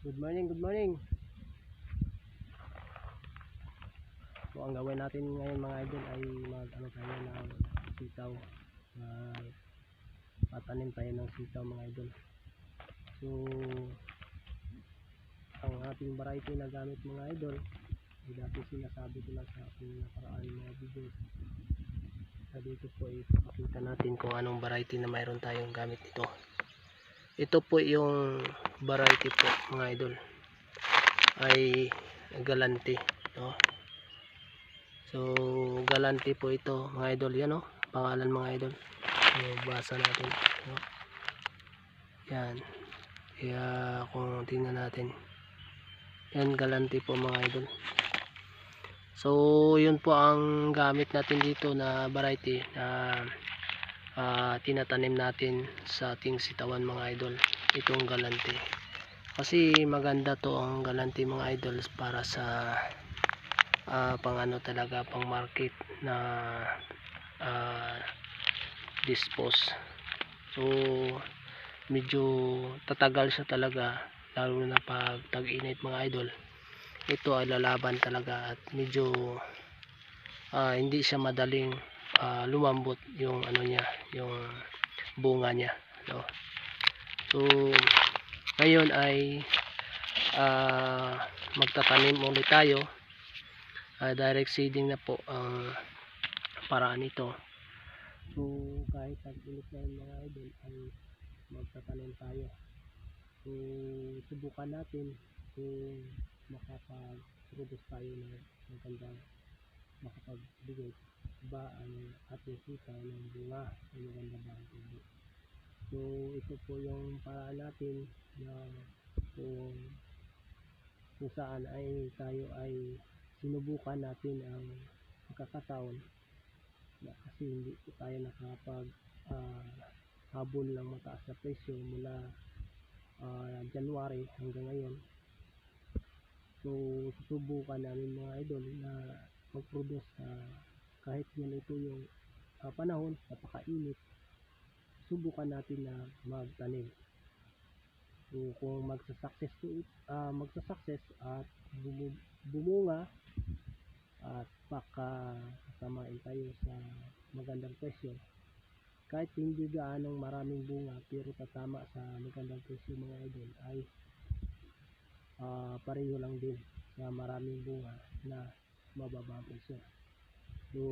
Good morning, good morning. So ang gawin natin ngayon mga idol ay mag ano tayo ng sitaw. Mag tatanim tayo ng sitaw mga idol. So ang ating variety na gamit mga idol ay dati sinasabi ko lang sa aking nakaraan mga video. Sa dito po ay pakita natin kung anong variety na mayroon tayong gamit nito. Ito po yung variety po mga idol. Ay galante no? So galante po ito mga idol. Yan no? Pangalan mga idol. So, basa natin no? yan. Kaya kung tingnan natin. Yan galante po mga idol. So yun po ang gamit natin dito na variety na ah, tinatanim natin sa ating sitawan mga idol itong galante. Kasi maganda to ang galante mga idols para sa ah, pang ano talaga pang market na ah, dispose. So medyo tatagal siya talaga lalo na pag tag-init mga idol. Ito ay lalaban talaga at medyo ah, hindi siya madaling ah, lumambot yung ano niya yung bunga niya no? So ngayon ay ah, magtatanim ulit tayo. Ah, direct seeding na po ang paraan nito. So kahit tag-init na yung mga idol ay magtatanim tayo. So subukan natin kung makapag-produce tayo ng magandang makapagbigay ba ang ating sitaw ng bunga ng maganda ba ang tubo? So ito po yung paraan natin na kung kung saan ay tayo ay sinubukan natin ang pagkakataon na kasi hindi po tayo nakapag ah, habol ng mataas na presyo mula ah, January hanggang ngayon. So susubukan namin mga idol na mag-produce sa kahit ganito yung ah, panahon napakainit subukan natin na magtanim. So kung magsa-success to it, ah, magsa-success at bumu- bumunga at baka samain tayo sa magandang presyo. Kahit hindi gaanong maraming bunga pero tatama sa magandang presyo mga idol ay ah, pareho lang din sa maraming bunga na mababa ang presyo so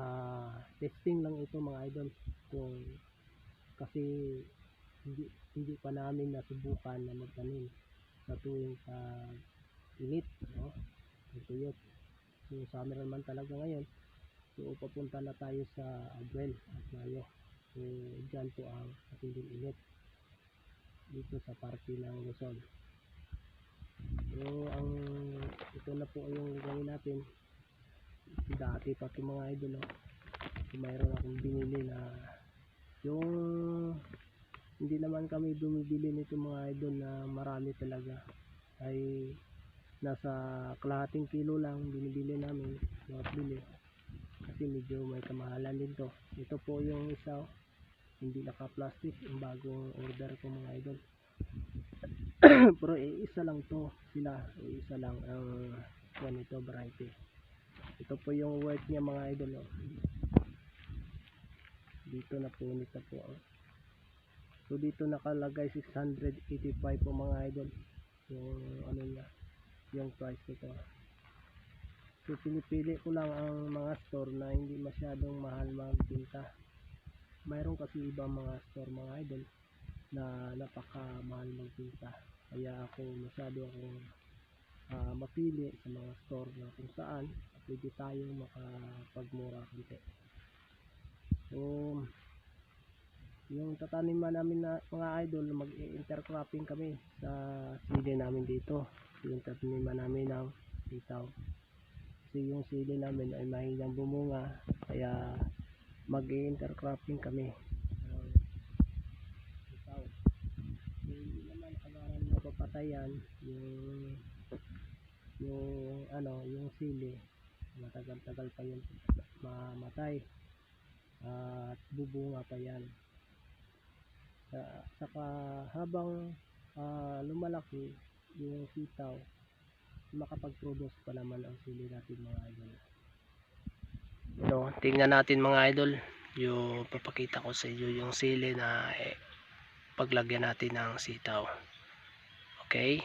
ah, testing lang ito mga idol. Kung kasi hindi hindi pa namin nasubukan na magtanim sa tuwing pag init no? Tugtuyot. so summer naman talaga ngayon. So papunta na tayo sa Abril at Mayo. So dyan po ang matinding init dito sa parte ng Luzon. So ang ito na po yung gawin natin dati pa ito mga idol so, mayroon akong binili na yung hindi naman kami bumibili nito mga idol na marami talaga. Ay nasa kalahating kilo lang binibili namin bawat bili. Kasi medyo may kamahalan din to. Ito po yung isa oh. hindi naka plastic yung bagong order ko mga idol. Pero eh, isa lang to. Sila eh, isa lang ang ganito variety ito po yung weight niya mga idol oh. dito na punit na po oh. So dito nakalagay 685 po mga idol. Yung ano niya, yung price nito. So pinipili ko lang ang mga store na hindi masyadong mahal magbenta. Mayroon kasi ibang mga store mga idol na napakamahal magbenta. Kaya ako masyado akong ah, mapili sa mga store na kung saan pwede tayong makapagmura konti. So yung tataniman namin na mga idol mag-intercropping kami sa sili namin dito. Yung tataniman namin ng sitaw. Kasi yung sili namin ay mahilang bumunga kaya mag-intercropping kami. Ng sitaw hindi naman kagaran mapapatayan yung yung ano yung sili matagal-tagal pa yun mamatay. At bubunga pa yan. Sa, saka habang ah, malaki yung sitaw makapag-produce pa naman ang sili natin mga idol. No, tingnan natin mga idol yung papakita ko sa inyo yung sili na eh, paglagyan natin ng sitaw. Okay?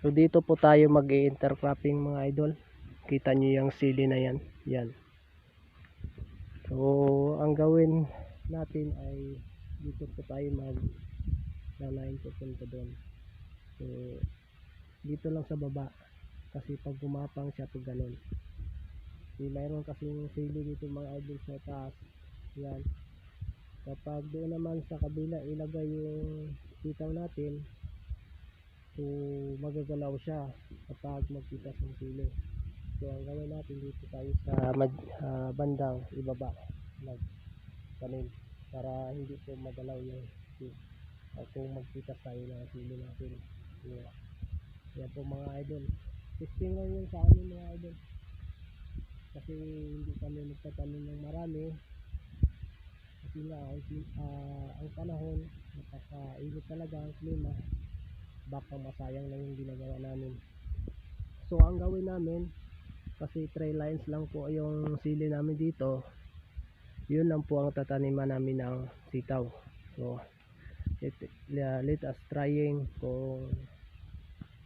So dito po tayo mag intercropping mga idol kita nyo yung sili na yan yan so ang gawin natin ay dito po tayo mag nanayin pupunta doon so dito lang sa baba kasi pag gumapang siya to ganun Di mayroon kasing sili dito mga idol sa taas. Yan. Kapag doon naman sa kabila ilagay yung sitaw natin, so magagalaw siya kapag magpitas ng sili. So ang gawin natin dito tayo sa mad, ah, bandang ibaba nag tanim para hindi po magalaw yung si- ah, kung magpitas tayo ng sili natin. Yeah. Yan po mga idol. Testing lang yun sa amin mga idol kasi hindi kami nagtatanim ng marami kasi nga ah, ang panahon napakainit talaga ang klima baka masayang lang yung ginagawa namin so ang gawin namin kasi tray lines lang po yung sili namin dito. Yun lang po ang tataniman namin ng sitaw. So let, let us trying kung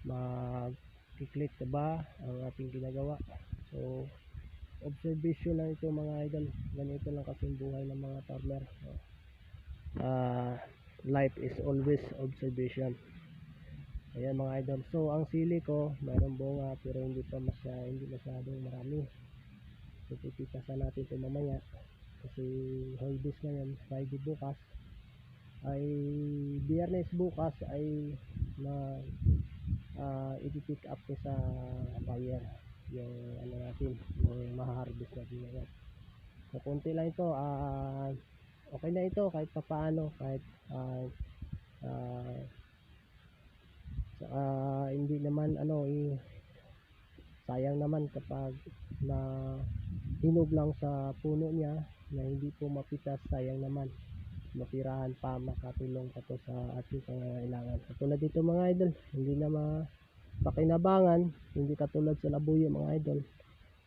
mag-click na ba ang ating ginagawa. So observation lang ito mga idol. Ganito lang kasi buhay ng mga farmer. So, ah, life is always observation ayan mga idol. So ang sili ko mayroong bunga pero hindi pa masya, hindi masyadong marami. So tititasan natin ito mamaya. Kasi holidays ngayon Friday bukas. Ay biyernes bukas ay na uh, i-pick up ko sa buyer. Yung ano natin yung maharvest natin ngayon. So konti lang ito ah okay na ito kahit papaano kahit ah ah, ah, hindi naman ano eh, sayang naman kapag na hinog lang sa puno niya na hindi po mapitas sayang naman. Matirahan pa makatulong pa to sa ating pangangailangan. Katulad dito mga idol hindi na ma pakinabangan hindi katulad sa labuyo mga idol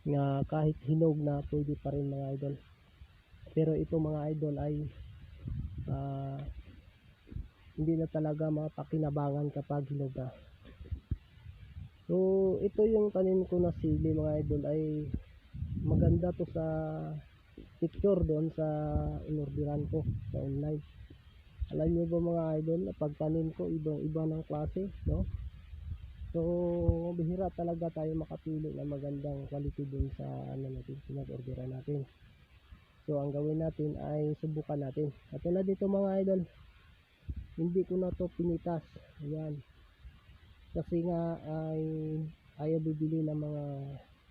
nga kahit hinog na pwede pa rin mga idol. Pero ito mga idol ay ah, hindi na talaga mapakinabangan kapag hinog so ito yung tanim ko na sili mga idol ay maganda to sa picture doon sa inorderan ko sa online alam nyo ba mga idol na pagtanim ko ibang iba ng klase no So, bihira talaga tayo makapili ng magandang quality dun sa ano natin, pinag-orderan natin. So, ang gawin natin ay subukan natin. Katulad dito mga idol, hindi ko na to pinitas. Ayan. Kasi nga ay ayaw bibili ng mga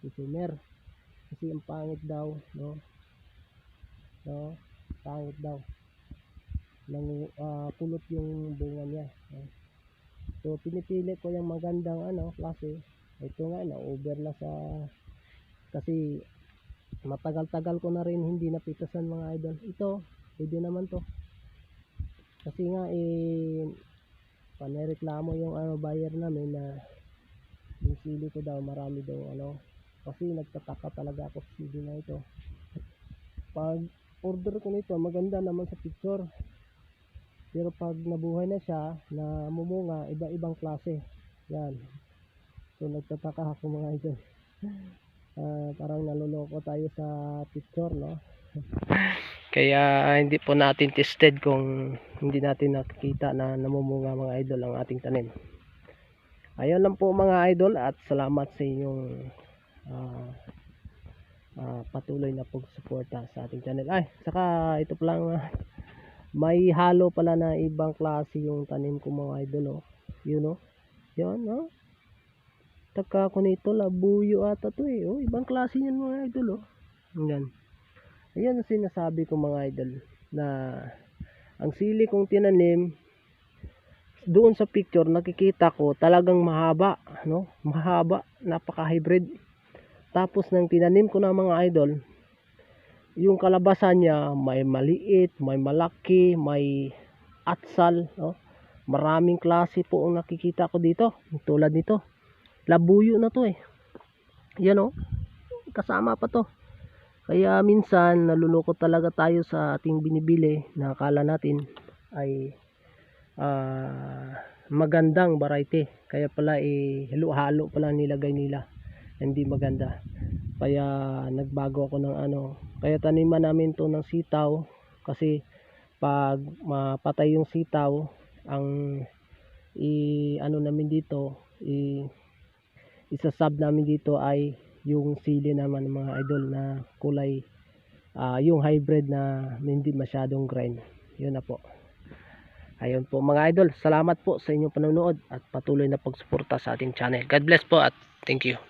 consumer. Kasi ang pangit daw, no? No? Pangit daw. Nang ah, pulot yung bunga niya. No? So pinipili ko yung magandang ano klase. Ito nga na over na sa kasi matagal-tagal ko na rin hindi napitasan mga idol. Ito, pwede naman to. Kasi nga eh panereklamo yung ano buyer namin na yung sili ko daw marami daw ano kasi nagtataka talaga ako sa sili na ito. Pag order ko nito maganda naman sa picture pero pag nabuhay na siya, na mumunga, iba-ibang klase. Yan. So nagtataka ako mga idol. Ah, parang naloloko tayo sa picture, no? Kaya hindi po natin tested kung hindi natin nakikita na namumunga mga idol ang ating tanim. Ayun lang po mga idol at salamat sa inyong ah, ah, patuloy na pagsuporta sa ating channel. Ay, saka ito pa lang ah, may halo pala na ibang klase yung tanim ko mga idol oh. Yun oh. Yan oh. Taka ko nito labuyo ata to eh. Oh, ibang klase yan mga idol oh. Yan. Ayan ang sinasabi ko mga idol na ang sili kong tinanim doon sa picture nakikita ko talagang mahaba no mahaba napaka hybrid tapos nang tinanim ko na mga idol yung kalabasan niya may maliit, may malaki, may atsal, no? maraming klase po ang nakikita ko dito tulad nito. Labuyo na to eh. Yan oh. Kasama pa to kaya minsan naluloko talaga tayo sa ating binibili na akala natin ay ah, magandang variety. Kaya pala eh halo-halo pala nilagay nila. Hindi maganda. Kaya nagbago ako ng ano. Kaya taniman namin to ng sitaw. Kasi pag mapatay yung sitaw ang i ano namin dito i isasab namin dito ay yung sili naman mga idol na kulay ah, yung hybrid na hindi masyadong grind yun na po. Ayun po mga idol salamat po sa inyong panonood at patuloy na pagsuporta sa ating channel. God bless po at thank you